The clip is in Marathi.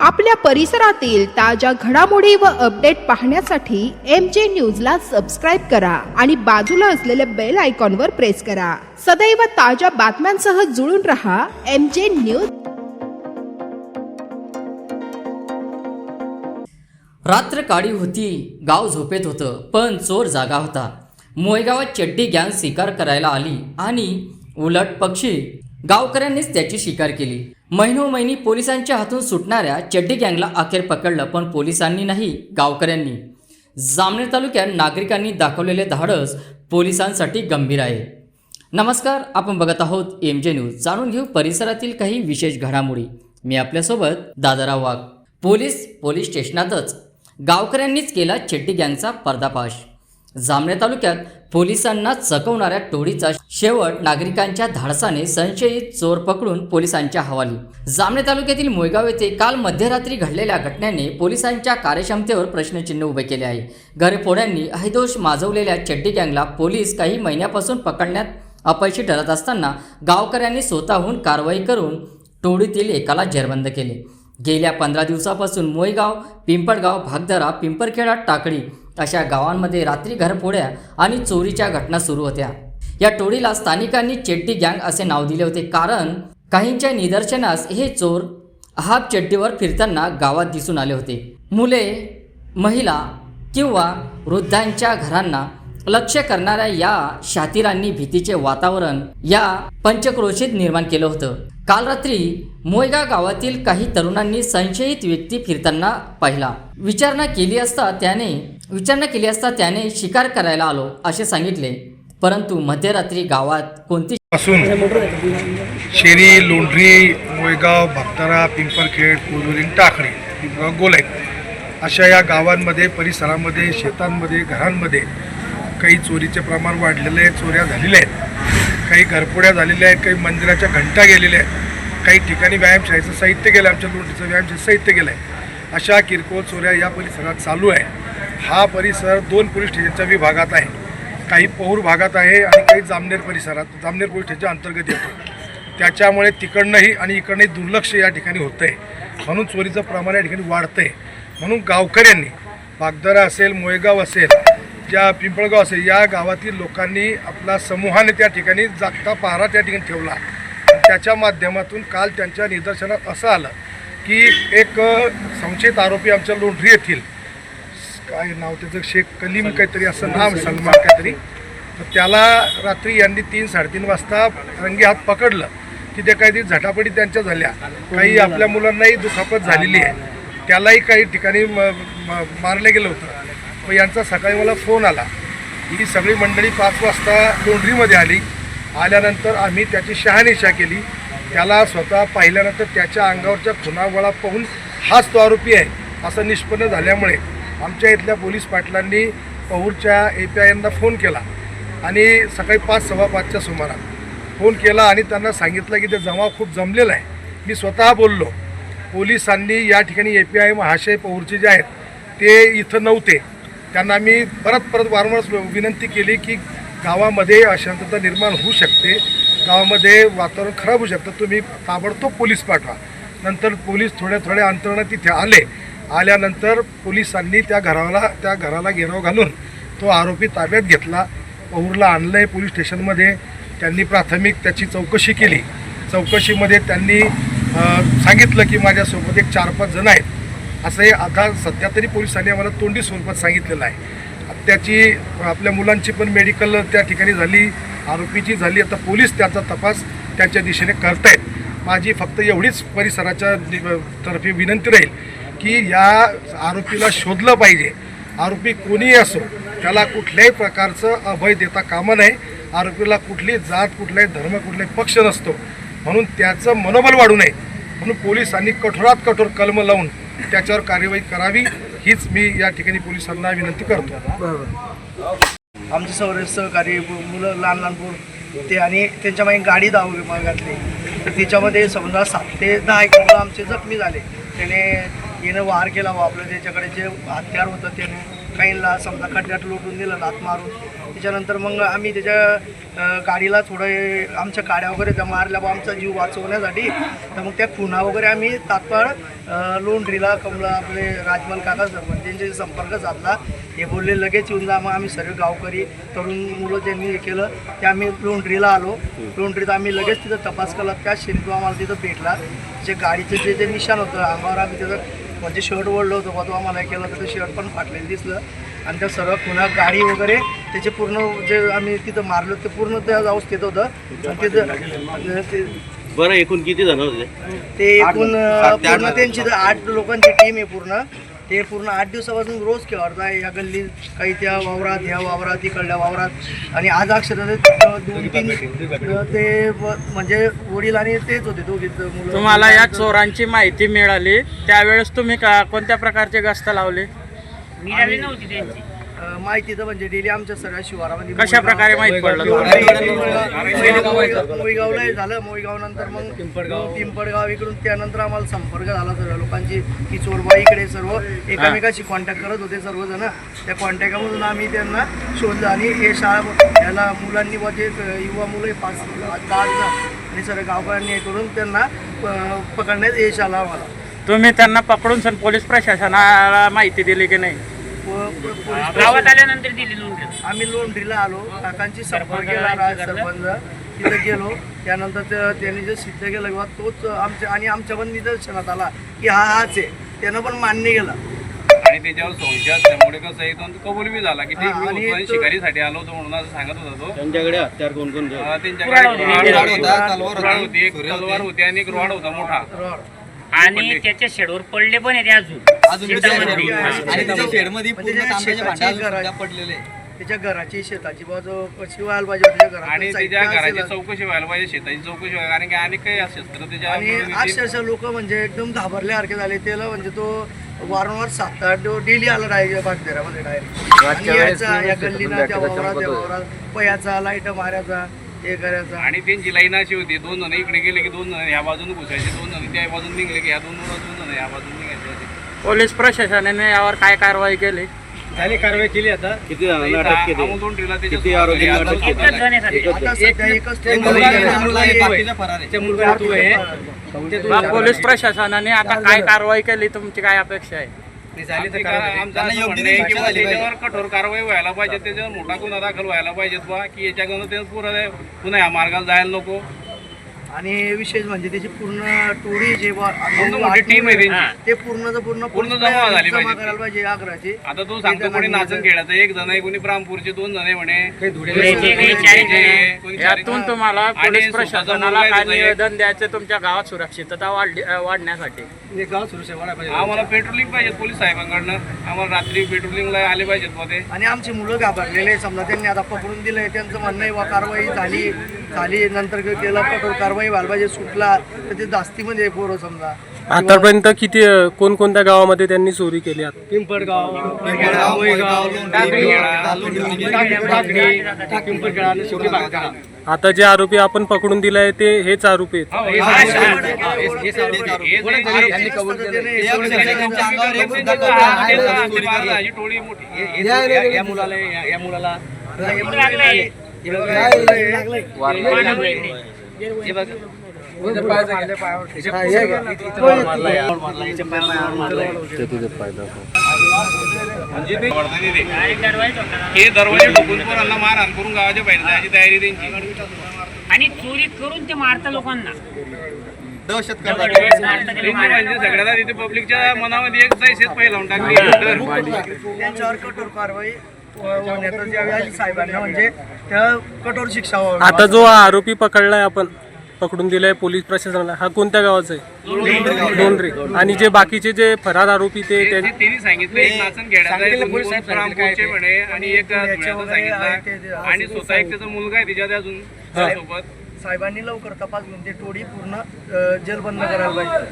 आपल्या परिसरातील ताज्या घडामोडी व अपडेट पाहण्यासाठी एम जे न्यूजला सबस्क्राईब करा आणि बाजूला असलेल्या बेल आयकॉनवर प्रेस करा. सदैव ताज्या बातम्यांसह जुळून रहा एम जे न्यूज रात्र काळी होती गाव झोपेत होतं पण चोर जागा होता. मोयगावात चड्डी गँग शिकार करायला आली आणि उलट पक्षी. गावकऱ्यांनीच त्याची शिकार केली. महिनोमहिनी पोलिसांच्या हातून सुटणाऱ्या चड्डी गँगला अखेर पकडलं पण पोलिसांनी नाही गावकऱ्यांनी. जामनेर तालुक्यात नागरिकांनी दाखवलेले धाडस पोलिसांसाठी गंभीर आहे. नमस्कार आपण बघत आहोत एम जे न्यूज. जाणून घेऊ परिसरातील काही विशेष घडामोडी. मी आपल्यासोबत दादाराव वाघ पोलीस पोलीस स्टेशनातच गावकऱ्यांनीच केला चेट्टी गँगचा पर्दाफाश. जामणे तालुक्यात पोलिसांना चकवणाऱ्या टोळीचा शेवट नागरिकांच्या धाडसाने संशयित चोर पकडून पोलिसांच्या हवाली. जामणे तालुक्यातील मोयगाव येथे काल मध्यरात्री घडलेल्या घटनेने पोलिसांच्या कार्यक्षमतेवर प्रश्नचिन्ह उभे केले आहे. घरफोड्यांनी अहिदोष माजवलेल्या चड्डी गँगला पोलीस काही महिन्यापासून पकडण्यात अपयशी ठरत असताना गावकऱ्यांनी स्वतःहून कारवाई करून टोळीतील एकाला जेरबंद केले. गेल्या पंधरा दिवसापासून मोयगाव पिंपळगाव भागदरा पिंपरखेडा टाकळी अशा गावांमध्ये रात्री घरफोड्या आणि चोरीच्या घटना सुरू होत्या. या टोळीला स्थानिकांनी चेड्डी गँग असे नाव दिले होते कारण काहींच्या निदर्शनास हे चोर हाफ चेड्डीवर फिरताना गावात दिसून आले होते. मुले महिला किंवा वृद्धांच्या घरांना लक्ष करणाऱ्या या शातिरांनी भीतीचे वातावरण या पंचक्रोशीत निर्माण केलं होतं. काल रात्री मोयगा गावातील काही तरुणांनी संशयित व्यक्ती फिरताना पाहिला. विचारणा केली असता त्याने विचारणा केली असता त्याने शिकार करायला आलो असे सांगितले. परंतु मध्यरात्री गावात कोणती असून शेरी लोंढरी मोयगाव भक्तारा पिंपरखेड कोजुरिंग टाकळी पिंपळगाव गोलाईत अशा या गावांमध्ये परिसरामध्ये शेतांमध्ये घरांमध्ये काही चोरीचे प्रमाण वाढलेलं आहे चोऱ्या झालेल्या आहेत. काही घरपोड्या झालेल्या आहेत काही मंदिराच्या घंटा गेलेल्या आहेत. काही ठिकाणी व्यायामशाळेचं साहित्य गेलं आमच्या लोटीचं व्यायामशाळेचं साहित्य गेलं आहे. अशा किरकोळ चोऱ्या या परिसरात चालू आहे. हा परिसर दोन पोलीस स्टेशनच्या विभागात आहे. काही पौर भागात आहे आणि काही जामनेर परिसरात जामनेर पोलीस स्टेशनच्या अंतर्गत येतो. त्याच्यामुळे तिकडनंही आणि इकडनंही दुर्लक्ष या ठिकाणी होतं आहे म्हणून चोरीचं प्रमाण या ठिकाणी वाढतं आहे म्हणून गावकऱ्यांनी बागदरा असेल मोयगाव असेल ज्या पिंपळगाव असेल या गावातील लोकांनी आपला समूहाने त्या ठिकाणी जागता पहारा त्या ठिकाणी ठेवला. त्याच्या माध्यमातून काल त्यांच्या निदर्शनात असं आलं की एक संशयित आरोपी आमच्या लोंढरी येथील काय नाव त्याचं शेख कलीम काहीतरी असं नाव सलमान काहीतरी. तर त्याला रात्री यांनी तीन साडेतीन वाजता रंगी हात पकडलं की ते काहीतरी झटापटी त्यांच्या झाल्या. काही आपल्या मुलांनाही दुखापत झालेली आहे. त्यालाही काही ठिकाणी मारलं गेलं होतं. मग यांचा सकाळी मला फोन आला. ही सगळी मंडळी पाच वाजता लोंढरीमध्ये आली. आल्यानंतर आम्ही त्याची शहानिशा केली. त्याला स्वतः पाहिल्यानंतर त्याच्या अंगावरच्या खुनावळा पाहून हाच तो आरोपी आहे असं निष्पन्न झाल्यामुळे आमच्या इथल्या पोलीस पाटलांनी पहूरच्या ए पी आय यांना फोन केला आणि सकाळी पाच सव्वा पाचच्या सुमारास फोन केला आणि त्यांना सांगितलं की ते जमाव खूप जमलेला आहे. मी स्वतः बोललो पोलिसांनी या ठिकाणी ए पी आय महाशय पहूरचे जे आहेत ते इथं नव्हते. त्यांना मी परत परत वारंवार विनंती केली की गावामध्ये अशांतता निर्माण होऊ शकते. गावामध्ये वातावरण खराब होऊ शकतं. तुम्ही ताबडतोब पोलीस पाठवा. नंतर पोलीस थोड्या थोड्या अंतरानं तिथे आले. आल्यानंतर पोलिसांनी त्या घराला त्या घराला घेराव घालून तो आरोपी ताब्यात घेतला. पहूरला आणलं आहे पोलीस स्टेशनमध्ये. त्यांनी प्राथमिक त्याची चौकशी केली. चौकशीमध्ये त्यांनी सांगितलं की माझ्यासोबत एक चार पाच जण आहेत. असं हे आता सध्या तरी पोलिसांनी आम्हाला तोंडी स्वरूपात सांगितलेलं आहे. त्याची आपल्या मुलांची पण मेडिकल त्या ठिकाणी झाली आरोपीची झाली. आता पोलीस त्याचा तपास त्याच्या दिशेने करतायत. माझी फक्त एवढीच परिसराच्या तर्फे विनंती राहील की या आरोपीला शोधलं पाहिजे. आरोपी कोणीही असो त्याला कुठल्याही प्रकारचं अभय देता कामा नये आरोपीला कुठली जात कुठलाही धर्म कुठलाही पक्ष नसतो. म्हणून त्याचं मनोबल वाढू नये. म्हणून पोलिसांनी कठोरात कठोर कलम लावून त्याच्यावर कार्यवाही करावी हीच मी या ठिकाणी पोलिसांना विनंती करतो. आमचे सौर सहकारी मुलं लहान लहान पोर ते आणि त्यांच्या मागे गाडी धावली मागातली तर त्याच्यामध्ये समजा सात ते दहा एक मुलं आमचे जखमी झाले. त्याने येणं वार केला वा आपलं त्याच्याकडे जे हत्यार होतं त्याने काहींना समजा खड्ड्यात लोटून दिलं लात मारून. त्याच्यानंतर मग आम्ही त्याच्या गाडीला थोडं आमच्या काड्या वगैरे त्या मारल्या बा आमचा जीव वाचवण्यासाठी. तर मग त्या खुणा वगैरे आम्ही तात्काळ अं, लोंढरीला कमला आपले राजमल काका सरपंच त्यांच्याशी संपर्क साधला. हे बोलले लगेच येऊन जा मग आम्ही सर्व गावकरी तरुण मुलं ज्यांनी हे केलं ते आम्ही लोंढरीला आलो. लोंढरीत आम्ही लगेच तिथं तपास केला. त्या शिंदू आम्हाला तिथं भेटला. जे गाडीचं जे जे निशाण होतं अंगावर आम्ही त्याचं म्हणजे शर्ट ओढलं होतं बा तो आम्हाला केलं तर ते शर्ट पण फाटलेलं दिसलं. आणि त्या सर्व पुन्हा गाडी वगैरे त्याचे पूर्ण जे आम्ही तिथं मारलो ते पूर्ण त्या अवस्थेत होतं. आणि तिथं ते- बरं एकूण किती जण होते? ते एकूण पूर्ण त्यांची तर आठ लोकांची टीम आहे पूर्ण. ते पूर्ण आठ दिवसापासून रोज खेळत आहे. या गल्लीत काही त्या वावरात ह्या वावरात इकडल्या वावरात. आणि आज अक्षर दोन तीन ते म्हणजे वडील आणि तेच होते दोघीच मुलं. तुम्हाला या चोरांची माहिती मिळाली. त्यावेळेस तुम्ही का कोणत्या प्रकारचे गस्त लावले? मिळाली नव्हती त्यांची. अं, माहिती तर म्हणजे डेली आमच्या सगळ्या शिवारामध्ये कशा प्रकारे माहीत पडलं? मोईगावला झालं. मोईगाव नंतर मग पिंपळगाव. इकडून त्यानंतर आम्हाला संपर्क झाला सर्व लोकांची की चोरबाई इकडे सर्व एकमेकाशी कॉन्टॅक्ट करत होते सर्वजण. त्या कॉन्टॅक्टमधून आम्ही त्यांना शोधलं आणि हे शाळा याला मुलांनी व जे युवा मुलं आहे पाच पाच जण आणि सर्व गावकऱ्यांनी हे करून त्यांना अं, पकडण्यात यश आलं आम्हाला. तुम्ही त्यांना पकडून सन पोलीस प्रशासनाला माहिती दिली की नाही? गावात आल्यानंतर दिली आम्ही लोंढरीला आलो. काकांची संपर्क केला राज सरपंच तिथे गेलो. त्यानंतर ते- त्यांनी जे सिद्ध केलं किंवा तोच आमच्या आणि आमच्या पण निदर्शनात आला की हा हाच आहे. त्यानं पण मान्य केलं. आणि त्याच्यावर संशय असल्यामुळे कसं आहे तो कबूल बी झाला की मी शिकारीसाठी आलो होतो म्हणून असं सांगत होता तो. त्यांच्याकडे हत्यार कोण कोण त्यांच्याकडे होती. एक तलवार होती आणि एक रॉड होता मोठा. आणि त्याच्या शेडवर पडले पण आहे ते अजून शेतामध्ये. आणि त्याच्या शेडमध्ये म्हणजे पूर्ण पडलेले त्याच्या घराची शेताची बाजू कशी व्हायला पाहिजे त्याच्या घरात? आणि त्याच्या घराची चौकशी व्हायला पाहिजे शेताची चौकशी व्हायला. कारण की अनेक काही शस्त्र त्याच्या आणि अक्षरशः लोक म्हणजे एकदम घाबरल्यासारखे झाले त्याला म्हणजे तो वारंवार सात आठ डेली आला डायरेक्ट बागदेरामध्ये डायरेक्ट आणि यायचा या गल्लीना त्या वावरात त्या वावरात पयाचा लाइट मारायचा हे करायचा. आणि त्यांची लाईन अशी होती दोन जण इकडे गेले की दोन जण ह्या बाजून घुसायचे दोन जण त्या बाजून निघले की ह्या दोन दोन जण ह्या बाजून निघायचे पोलीस प्रशासनाने यावर काय कारवाई केली? किती जणांना अटक केली? अमोल त्याच्या किती आरोपींना सोबत अटक गेले. एकच जण आहे. सध्या. आता सध्या एकच ते बाकीच्या फरार आहे. मग पोलीस प्रशासनाने आता काय कारवाई केली? तुमची काय अपेक्षा आहे? त्यांना योग्य शिक्षा झाली त्याच्यावर कठोर कारवाई व्हायला पाहिजे त्याच्यावर मोठा गुन्हा दाखल व्हायला पाहिजेत बा की याच्याकडून ते पुढे पुन्हा या मार्गाला जायला नको. आणि विशेष म्हणजे त्याची पूर्ण टोळी जे वा- पूर्ण मोठी टीम आहे त्यांची. हा. ते पूर्णचं पूर्ण पूर्ण जमा झाली जमा पाहिजे. करायला पाहिजे आग्राची आता तो सांगतो कोणी नाचन खेळायचं एक जण आहे कोणी ब्राह्मपूरचे दोन जण आहे म्हणे धुळ्याचे काही चाळीस जण आहे. कोणी चार- यातून तुम्हाला आणि पोलीस स्वतःचा प्रशासनाला काय आहे त्याचा एक. निवेदन द्यायचं तुमच्या गावात सुरक्षितता वाढली अं, वाढण्यासाठी आम्हाला पेट्रोलिंग पाहिजे पोलीस साहेबांकडनं आम्हाला रात्री पेट्रोलिंगला आले पाहिजेत बा ते आणि आमची मुलं घाबरलेले. समजा त्यांनी आता पकडून दिलंय त्यांचं म्हणणं आहे बा कारवाई झाली झाली नंतर केलं कठोर कारवाई व्हायला पाहिजे सुटला तर ते जास्तीमध्ये आहे पोरं समजा आतापर्यंत किती कोणकोणत्या गावामध्ये त्यांनी चोरी केली आहे? पिंपळगाव, मोयगाव, लोंढरी, आता जे आरोपी आपण पकडून दिलाय ते हेच आरोपी आहेत हो, हे हे हे त्यांनी कबूल केलं. हे हे दरवाजे ठोकून पोरांना मारहाण करून गावाच्या बाहेर जायची तयारी त्यांची. आणि चोरी करून ते मारता लोकांना. दहशत करतात. म्हणजे सगळ्यात पब्लिकच्या मनामध्ये एक जायसेच पहिला टाकली. त्यांच्यावर कठोर कारवाई. होण्याचं ज्यावेळी साहेबांना म्हणजे त्या कठोर शिक्षा व्हावी. आता जो आरोपी पकडलाय आपण पकडून दिलाय पोलीस प्रशासनाला हा कोणत्या गावाचा आहे? लोंढरी आणि जे बाकीचे जे फरार आरोपी ते ते- त्या- ते- त्यांनी सांगितलं एक नाचन खेळायचा आहे, दोन रामपूरचे म्हणे आणि एक धुळ्याचं वगैरे आहे ते- ते- सांगितलं आणि स्वतः एक त्याचा मुलगा आहे तिच्यात अजून सोबत साहेबांनी लवकर तपास घेऊन ते टोळी पूर्ण अं, जेलबंद करायला पाहिजे.